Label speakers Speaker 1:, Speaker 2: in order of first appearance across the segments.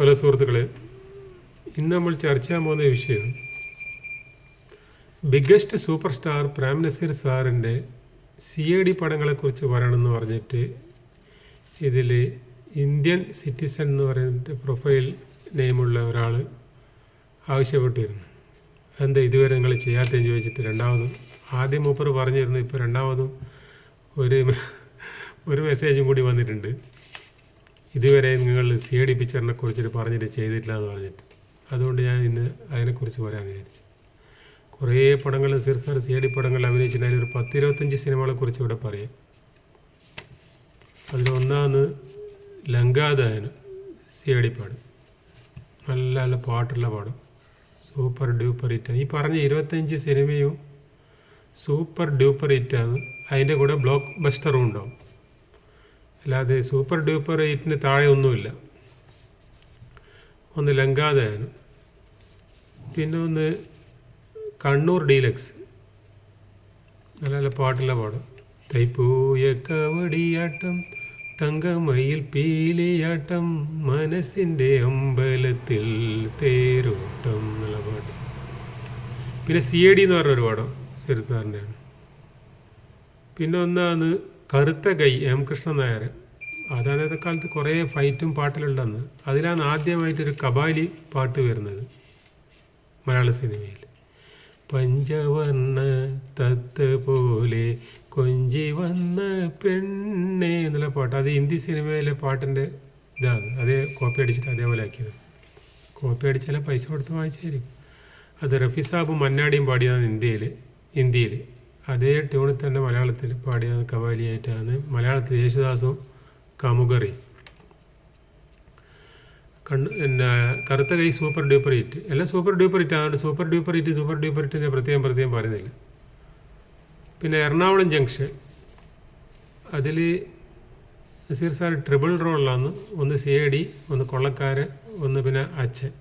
Speaker 1: Hello സുഹൃത്തുക്കളെ ഇന്ന് നമ്മൾ ചർച്ച ചെയ്യാൻ പോകുന്ന വിഷയം biggest super star Prem Nazir സാറിന്റെ സി എ ഡി പടങ്ങളെക്കുറിച്ച് പറയണമെന്ന് പറഞ്ഞിട്ട് ഇതിൽ ഇന്ത്യൻ സിറ്റിസൺ എന്ന് പറയുന്ന പ്രൊഫൈൽ നെയിമുള്ള ഒരാൾ ആവശ്യപ്പെട്ടിരുന്നു. എന്താ ഇതുവരെ നിങ്ങൾ ചെയ്യാത്തതെന്ന് ചോദിച്ചിട്ട് രണ്ടാമതും ആദ്യം മൂപ്പർ പറഞ്ഞിരുന്നു ഇപ്പോൾ രണ്ടാമതും ഒരു ഒരു മെസ്സേജും കൂടി വന്നിട്ടുണ്ട്. ഇതുവരെ നിങ്ങൾ സി ഡി പിക്ചറിനെ കുറിച്ചിട്ട് പറഞ്ഞിട്ട് ചെയ്തിട്ടില്ല എന്ന് പറഞ്ഞിട്ട്. അതുകൊണ്ട് ഞാൻ ഇന്ന് അതിനെക്കുറിച്ച് പറയാൻ വിചാരിച്ചു. കുറേ പടങ്ങൾ സിർ സാർ സി ഡി പടങ്ങൾ അഭിനയിച്ചിട്ടുണ്ടെങ്കിൽ ഒരു പത്തിരുപത്തഞ്ച് സിനിമകളെ കുറിച്ച് ഇവിടെ പറയാം. അതിലൊന്നാന്ന് ലങ്കാദായനം സി ഡി പാട്. നല്ല നല്ല പാട്ടുള്ള പാടും. Super duper hit. ഈ പറഞ്ഞ ഇരുപത്തഞ്ച് സിനിമയും സൂപ്പർ ഡ്യൂപ്പർ ഹിറ്റാണ് അതിന്റെ കൂടെ ബ്ലോക്ക് ബസ്റ്ററും ഉണ്ടാവും. അല്ലാതെ സൂപ്പർ ഡ്യൂപ്പർ റേറ്റിന് താഴെ ഒന്നുമില്ല. ഒന്ന് ലങ്കാദായനം. പിന്നെ ഒന്ന് കണ്ണൂർ ഡീലക്സ് നല്ല നല്ല പാട്ടുള്ള പാടും. തൈപ്പൂയ കവടിയാട്ടം തങ്കമയിൽ പീലിയാട്ടം മനസ്സിന്റെ അമ്പലത്തിൽ തേരോട്ടം എന്നുള്ള പാട്ട്. പിന്നെ സി എ ഡി എന്ന് പറഞ്ഞൊരു പാടം ശരി പിന്നെ ഒന്നാണ് കറുത്ത കൈ എം കൃഷ്ണൻ നായർ അതായത് കാലത്ത് കുറേ ഫൈറ്റും പാട്ടിലുണ്ടെന്ന്. അതിലാണ് ആദ്യമായിട്ടൊരു കബാലി പാട്ട് വരുന്നത് മലയാള സിനിമയിൽ. പഞ്ചവർണ തത്ത് പോലെ കൊഞ്ചി വന്ന പെണ്ണേ എന്നുള്ള പാട്ട്. അത് ഹിന്ദി സിനിമയിലെ പാട്ടിന്റെ ഇതാണ്. അതേ കോപ്പി അടിച്ചിട്ട് അതേപോലെ ആക്കിയത്. കോപ്പി അടിച്ചാലേ പൈസ കൊടുത്ത് വാങ്ങിച്ചായിരിക്കും അത് റഫി സാബും മന്നാടിയും പാടിയതാണ് ഇന്ത്യയിൽ. ഹിന്ദിയിൽ അതേ ട്യൂണിൽ തന്നെ മലയാളത്തിൽ പാടിയത് കവാലിയായിട്ടാണ് മലയാളത്തിൽ യേശുദാസും കാമുകറി. കണ്ണ് പിന്നെ കറുത്ത കൈ സൂപ്പർ ഡ്യൂപ്പർ ഹിറ്റ്. എല്ലാം സൂപ്പർ ഡ്യൂപ്പർ ഹിറ്റ്. അതുകൊണ്ട് super duper hit super duper hit ഞാൻ പ്രത്യേകം പ്രത്യേകം പറയുന്നില്ല. പിന്നെ എറണാകുളം ജംഗ്ഷൻ. അതിൽ നസീർ സാർ ട്രിപ്പിൾ റോളിലാണ്. ഒന്ന് സി എ ഡി ഒന്ന് കൊള്ളക്കാരൻ ഒന്ന് പിന്നെ അച്ഛൻ.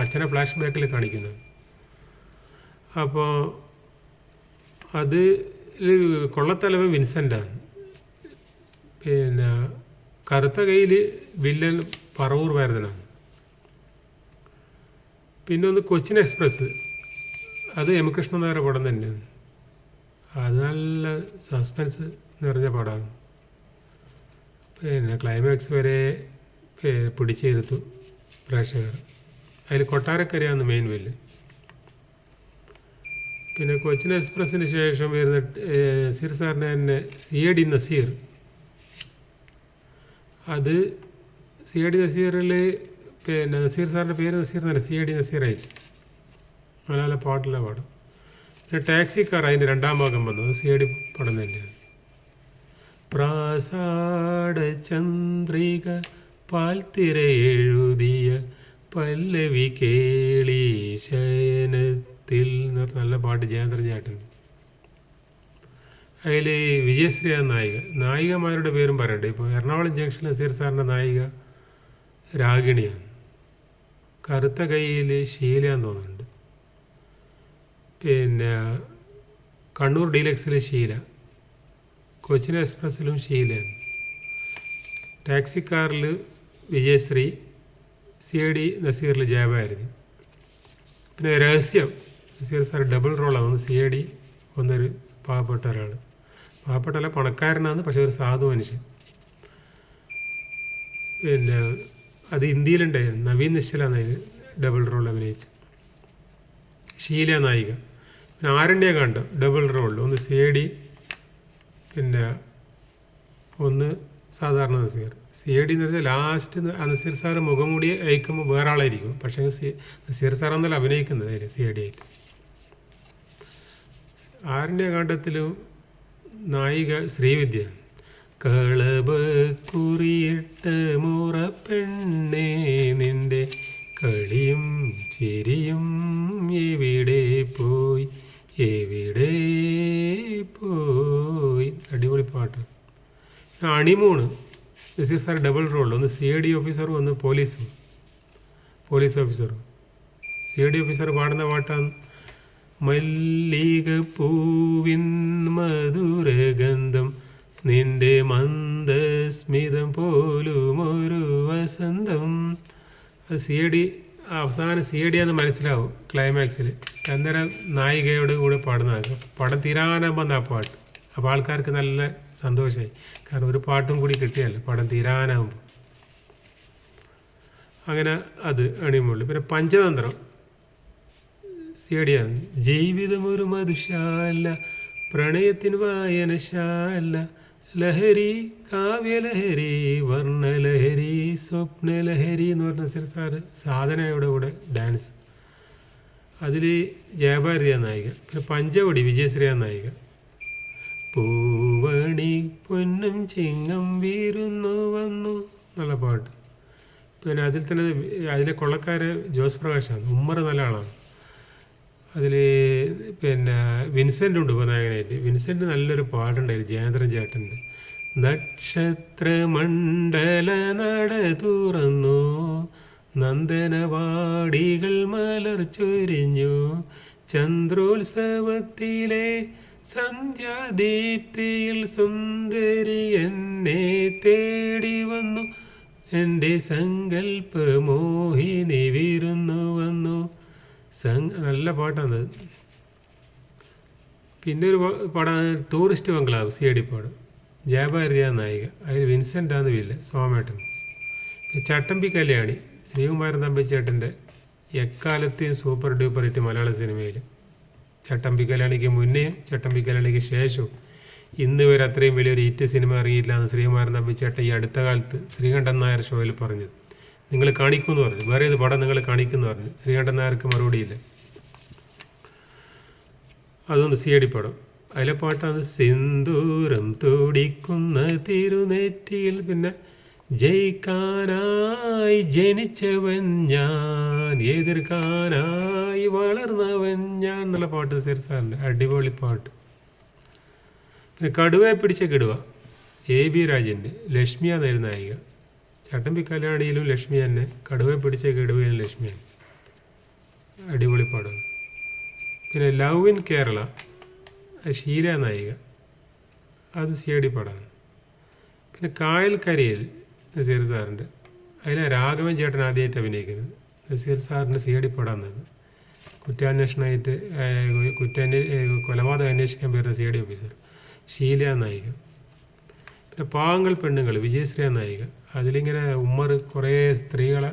Speaker 1: അച്ഛനെ ഫ്ലാഷ് ബാക്കിൽ കാണിക്കുന്നത്. അപ്പോൾ അത് കൊള്ളത്തലവൻ വിൻസെന്റാണ് പിന്നെ കറുത്ത കയ്യിൽ വില്ലൻ പറവൂർ വേർതനാണ് പിന്നെ ഒന്ന് കൊച്ചിൻ എക്സ്പ്രസ്. അത് എം കൃഷ്ണൻ നായരുടെ പടം തന്നെയാണ്. അത് നല്ല സസ്പെൻസ് നിറഞ്ഞ പടമാണ് പിന്നെ ക്ലൈമാക്സ് വരെ പിടിച്ചു പിടിച്ചിരുത്തു പ്രേക്ഷകർ. അതിൽ കൊട്ടാരക്കരയാണ് മെയിൻ വില്ല്. പിന്നെ കൊച്ചിൻ എക്സ്പ്രസ്സിന് ശേഷം വരുന്ന സീർ സാറിന്റെ തന്നെ സി എ ഡി നസീർ. അത് സി എ ഡി നസീറിൽ പിന്നെ നസീർ സാറിന്റെ പേര് നസീർ തന്നെ സി എ ഡി നസീറായിട്ട് മലയാള പാട്ടിലെ പാടും പിന്നെ ടാക്സിക്കാർ അതിന്റെ രണ്ടാം ഭാഗം വന്നു. സി എ ഡി പടം തന്നെയാണ് പ്രാസാട ചന്ദ്രിക പാൽത്തിര എഴുതിയ പല്ലവി കേളി ശയനത്തിൽ എന്ന് പറഞ്ഞ നല്ല പാട്ട് ജയേന്ദ്ര ചേട്ടൻ. അതിൽ വിജയശ്രീ നായിക. നായികമാരുടെ പേരും പറയട്ടെ. ഇപ്പോൾ എറണാകുളം ജംഗ്ഷൻ നസീർ സാറിന്റെ നായിക രാഗിണിയാണ്. കറുത്ത കൈയിൽ എന്ന് തോന്നുന്നുണ്ട്. പിന്നെ കണ്ണൂർ ഡീലക്സിൽ ഷീല കൊച്ചിൻ എക്സ്പ്രസ്സിലും ഷീലയാണ് ടാക്സിക്കാറിൽ വിജയശ്രീ സി ഐ ഡി നസീറിൽ ജയബായിരുന്നു പിന്നെ രഹസ്യം. നസീർ സാർ ഡബിൾ റോളാണ് ഒന്ന് സി എ ഡി ഒന്നൊരു പാവപ്പെട്ട ഒരാൾ പാവപ്പെട്ടല്ല പണക്കാരനാണ് പക്ഷെ ഒരു സാധു മനുഷ്യൻ. പിന്നെ അത് ഇന്ത്യയിലുണ്ടായിരുന്നു. നവീൻ നിശ്ചലാണ് അതിൽ ഡബിൾ റോൾ അഭിനയിച്ച്. ഷീല നായിക. പിന്നെ ആരണ്യ കണ്ട ഡബിൾ റോൾ ഒന്ന് സി എ ഡി പിന്നെ ഒന്ന് സാധാരണ നസീർ. സി എ ഡി എന്ന് വെച്ചാൽ ലാസ്റ്റ് നസീർ സാറ് മുഖം കൂടി അയക്കുമ്പോൾ വേറെ ആളായിരിക്കും. പക്ഷേ നസീർ സാർ എന്നല്ല അഭിനയിക്കുന്നത് അതിൽ സി എ ഡി ആയിട്ട്. ആരണ്യകാണ്ഡത്തിലും നായിക ശ്രീവിദ്യ. കളബ കുറിയിട്ട് മുറ പെണ്ണേ നിന്റെ കളിയും ചിരിയും എവിടെ പോയി എവിടെ പോയി? അടിപൊളി പാട്ട്. അണിമൂണ്. നസീർ സാർ ഡബിൾ റോൾ ഒന്ന് സി ഡി ഓഫീസറും ഒന്ന് പോലീസും പോലീസ് ഓഫീസറും സി ഡി ഓഫീസർ പാടുന്ന പാട്ടാണ് മല്ലിക പൂവിൻ മധുരഗന്ധം നിന്റെ മന്ദസ്മിതം പോലും ഒരു വസന്തം. അത് സി ഡി അവസാനം സി ഡി ആണെന്ന് മനസ്സിലാവും ക്ലൈമാക്സിൽ അന്നേരം നായികയോട് കൂടെ പാടുന്നതാണ് പടം തീരാനാകുമ്പോൾ ആ പാട്ട്. അപ്പോൾ ആൾക്കാർക്ക് നല്ല സന്തോഷമായി കാരണം ഒരു പാട്ടും കൂടി കിട്ടിയല്ലോ പടം തീരാനാകുമ്പോൾ അങ്ങനെ അത് അണിമുള്ളു പിന്നെ പഞ്ചതന്ത്രം. സിയടിയാണ് ജീവിതം ഒരു മധുശാല പ്രണയത്തിന് വായനശാല ലഹരി കാവ്യലഹരി വർണലഹരി സ്വപ്നലഹരി എന്ന് പറഞ്ഞ സാർ സാറ് സാധനയുടെ കൂടെ ഡാൻസ് അതിൽ ജയഭാരതി നായിക പിന്നെ പഞ്ചവടി വിജയശ്രീയ നായിക. പൂവണി പൊന്നും ചിങ്ങം വീരുന്നു വന്നു എന്നുള്ള പാട്ട്. പിന്നെ അതിൽ തന്നെ അതിലെ കൊള്ളക്കാര് ജോസ് പ്രകാശാണ് ഉമ്മർ നല്ല ആളാണ്. അതിൽ പിന്നെ വിൻസെന്റ് ഉണ്ട് ഉപനായകനായിട്ട്. വിൻസെന്റ് നല്ലൊരു പാട്ടുണ്ടായിരുന്നു ജയേന്ദ്രൻ ചേട്ടന്റെ. നക്ഷത്രമണ്ഡല നട തുറന്നു നന്ദനവാടികൾ മലർ ചൊരിഞ്ഞു ചന്ദ്രോത്സവത്തിലെ സന്ധ്യാദീപ്തിയിൽ സുന്ദരി എന്നെ തേടി വന്നു എന്റെ സങ്കല്പ മോഹിനി വിരുന്നു വന്നു. സംഘ നല്ല പാട്ടാണ്. പിന്നെ ഒരു പാടാണ് ടൂറിസ്റ്റ് ബംഗ്ലാവ് സി ഡി പാട്. ജയഭാരതിയ നായിക. അതിൽ വിൻസെന്റ് ആണ് വില്ല സോമേട്ടൻ ചട്ടമ്പി കല്യാണി ശ്രീകുമാരൻ തമ്പിച്ചേട്ടന്റെ എക്കാലത്തെയും സൂപ്പർ ഡ്യൂപ്പർ ഹിറ്റ് മലയാള സിനിമയിൽ ചട്ടമ്പി കല്യാണിക്ക് മുന്നേയും ചട്ടമ്പി കല്യാണിക്ക് ശേഷവും. ഇന്ന് വരെ അത്രയും വലിയൊരു ഹിറ്റ് സിനിമ അറിയില്ല എന്ന് ശ്രീകുമാരൻ തമ്പിച്ചേട്ടൻ ഈ അടുത്ത കാലത്ത് ശ്രീകണ്ഠൻ നായർ ഷോയിൽ പറഞ്ഞത്. നിങ്ങൾ കാണിക്കുമെന്ന് പറഞ്ഞു. വേറെ ഏത് പടം നിങ്ങൾ കാണിക്കുമെന്ന് പറഞ്ഞു. ശ്രീകണ്ഠൻ നായർക്ക് മറുപടിയില്ല അതൊന്ന് സി ഡി പടം. അതിലെ പാട്ടാണ് സിന്ദൂരം തുടിക്കുന്ന തിരുനെറ്റിയിൽ പിന്നെ ജയിക്കാനായി ജനിച്ചവൻ ഞാൻ എതിർക്കാനായി വളർന്നവൻ ഞാൻ എന്നുള്ള പാട്ട് സീർ സാറിന്റെ അടിപൊളി പാട്ട്. പിന്നെ കടുവയെ പിടിച്ച കിടുവ എ ബി രാജന്റെ ലക്ഷ്മിയാന്നായിരുന്നു നായിക ചട്ടമ്പി കല്യാണിയിലും ലക്ഷ്മി തന്നെ. കടുവയെ പിടിച്ച കടുവയിലും ലക്ഷ്മിയാണ്. അടിപൊളി പാടാണ്. പിന്നെ ലവ് ഇൻ കേരള ഷീല നായിക. അത് സി ഡി പാടാണ്. പിന്നെ കായൽക്കരയിൽ നസീർ സാറിന്റെ. അതിലെ രാഘവൻ ചേട്ടൻ ആദ്യമായിട്ട് അഭിനയിക്കുന്നത്. നസീർ സാറിന്റെ സി ഡി പടമാണത് കുറ്റാന്വേഷണമായിട്ട് കുറ്റാന്വേ കൊലപാതകം അന്വേഷിക്കാൻ പേരുന്ന സി ഡി ഓഫീസർ ഷീല നായിക. പിന്നെ പാവങ്ങൾ പെണ്ണുങ്ങൾ വിജയശ്രീ നായിക. അതിലിങ്ങനെ ഉമ്മർ കുറേ സ്ത്രീകളെ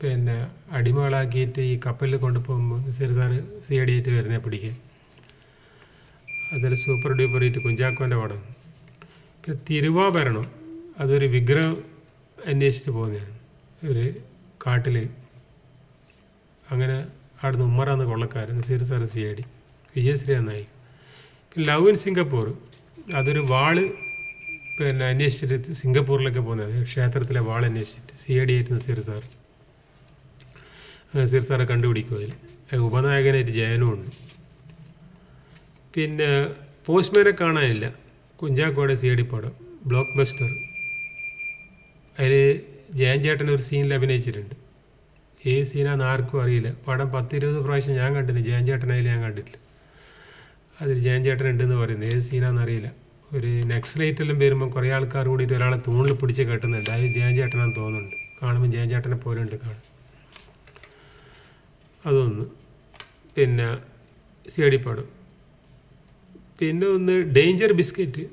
Speaker 1: പിന്നെ അടിമകളാക്കിയിട്ട് ഈ കപ്പലിൽ കൊണ്ടുപോകുമ്പോൾ നസീർ സാറ് സി ആയിട്ട് വരുന്നേ പിടിക്കാൻ. അതിൽ സൂപ്പർ ഡ്യൂപ്പർ ഹിറ്റ് കുഞ്ചാക്കോന്റെ പടം. പിന്നെ തിരുവാഭരണം അതൊരു വിഗ്രഹം അന്വേഷിച്ച് പോകുന്നതാണ്. ഒരു കാട്ടിൽ അങ്ങനെ അവിടുന്ന് ഉമ്മറാന്ന് കൊള്ളക്കാരൻ Nazir sir C D Vijayasree നായിക. ലവ് ഇൻ സിംഗപ്പൂർ അതൊരു വാൾ പിന്നെ അന്വേഷിച്ചിട്ട് സിംഗപ്പൂരിലൊക്കെ പോകുന്നത് ക്ഷേത്രത്തിലെ വാൾ അന്വേഷിച്ചിട്ട് സി ഐ ഡി ആയിട്ട് നസീർ സാർ. നസീർ സാറെ കണ്ടുപിടിക്കും അതിൽ. ഉപനായകനായിട്ട് ജയനും ഉണ്ട്. പിന്നെ പോസ്റ്റ്മാനെ കാണാനില്ല. കുഞ്ചാക്കോടെ സി ഡി പടം. ബ്ലോക്ക് ബസ്റ്റർ അതിൽ ജയൻ ചേട്ടൻ ഒരു സീനിൽ അഭിനയിച്ചിട്ടുണ്ട്. ഏ സീനാന്ന് ആർക്കും അറിയില്ല. പടം പത്തിരുപത് പ്രാവശ്യം ഞാൻ കണ്ടില്ല ജയൻ അതിൽ ഞാൻ കണ്ടിട്ടില്ല. അതിൽ ജയൻ ചേട്ടൻ ഉണ്ടെന്ന് പറയുന്നത്. ഏത് സീനാന്ന് അറിയില്ല. ഒരു നക്സലേറ്റെല്ലാം വരുമ്പോൾ കുറേ ആൾക്കാർ കൂടിയിട്ട് ഒരാളെ തൂണിൽ പിടിച്ച് കെട്ടുന്നുണ്ട്. അത് ജയചേട്ടനാന്ന് തോന്നുന്നുണ്ട്. കാണുമ്പോൾ ജയചേട്ടനെ പോലെ ഉണ്ട് കാണും അതൊന്ന്. പിന്നെ സി ഡി പടം. പിന്നെ ഒന്ന് danger biscuit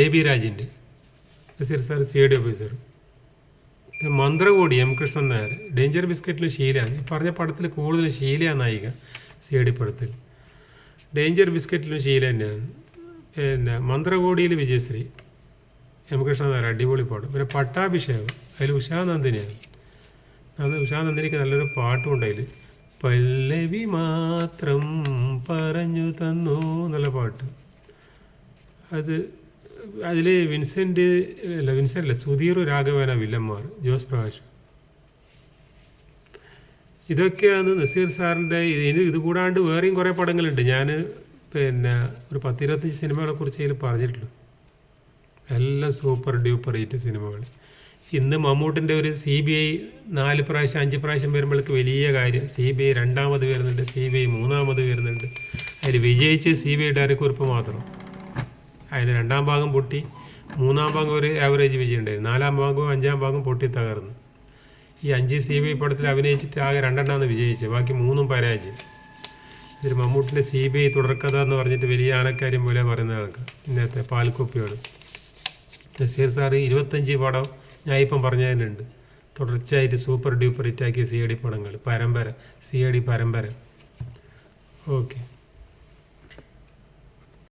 Speaker 1: A B രാജിന്റെ Nazir sir C D officer Manthrakodi M Krishnan Nair danger ബിസ്ക്കറ്റിൽ ഈ പറഞ്ഞ പടത്തിൽ കൂടുതൽ ശീലയാണ് നായിക സി ഡി പടത്തിൽ. ഡേഞ്ചർ ബിസ്ക്കറ്റിലും ശീല തന്നെയാണ്. പിന്നെ മന്ത്രകോടിയിൽ വിജയശ്രീ എം കൃഷ്ണൻ നായർ അടിപൊളി പാടും. പിന്നെ പട്ടാഭിഷേകം അതിൽ ഉഷാനന്ദിനിയാണ്. അത് ഉഷാനന്ദിനിക്ക് നല്ലൊരു പാട്ടുമുണ്ട് അതിൽ. പല്ലവി മാത്രം പറഞ്ഞു തന്നു എന്നുള്ള പാട്ട്. അത് അതിൽ വിൻസെന്റ് അല്ല വിൻസെന്റ് അല്ല സുധീർ രാഘവന വില്ലന്മാർ ജോസ് പ്രകാശ്. ഇതൊക്കെയാണ് നസീർ സാറിന്റെ ഇത്. ഇത് കൂടാണ്ട് വേറെയും കുറേ പടങ്ങളുണ്ട്. ഞാൻ പിന്നെ ഒരു പത്തിരുപത്തഞ്ച് സിനിമകളെ കുറിച്ച് അതിൽ പറഞ്ഞിട്ടുള്ളൂ എല്ലാം സൂപ്പർ ഡ്യൂപ്പർ ഹിറ്റ് സിനിമകൾ ഇന്ന് മമ്മൂട്ടിന്റെ ഒരു സി ബി ഐ നാല് പ്രാവശ്യം അഞ്ച് പ്രാവശ്യം വരുമ്പോഴേക്ക് വലിയ കാര്യം. സി ബി ഐ രണ്ടാമത് വരുന്നുണ്ട് സി ബി ഐ മൂന്നാമത് വരുന്നുണ്ട്. അതിൽ വിജയിച്ച് സി ബി ഐ ഡയറക്കുറിപ്പ് മാത്രം. അതിന് രണ്ടാം ഭാഗം പൊട്ടി മൂന്നാം ഭാഗം ഒരു ആവറേജ് വിജയം ഉണ്ടായിരുന്നു. നാലാം ഭാഗവും അഞ്ചാം ഭാഗവും പൊട്ടി തകർന്നു. ഈ അഞ്ച് സി ബി ഐ പടത്തിൽ അഭിനയിച്ചിട്ട് ആകെ രണ്ടെണ്ണമാണ് വിജയിച്ചത്. ബാക്കി മൂന്നും പരാജയം. ഇതിൽ മമ്മൂട്ടിന്റെ സി ബി ഐ തുടർക്കഥ എന്ന് പറഞ്ഞിട്ട് വലിയ ആനക്കാര്യം പോലെ പറയുന്ന ആൾക്ക് ഇന്നത്തെ പാൽക്കുപ്പിയോട്. നസീർ സാർ ഇരുപത്തഞ്ച് പടം ഞാൻ ഇപ്പം പറഞ്ഞതിനുണ്ട് തുടർച്ചയായിട്ട് സൂപ്പർ ഡ്യൂപ്പർ ഹിറ്റാക്കിയ സി എ ഡി പടങ്ങൾ. പരമ്പര. സി എ ഡി പരമ്പര. ഓക്കെ.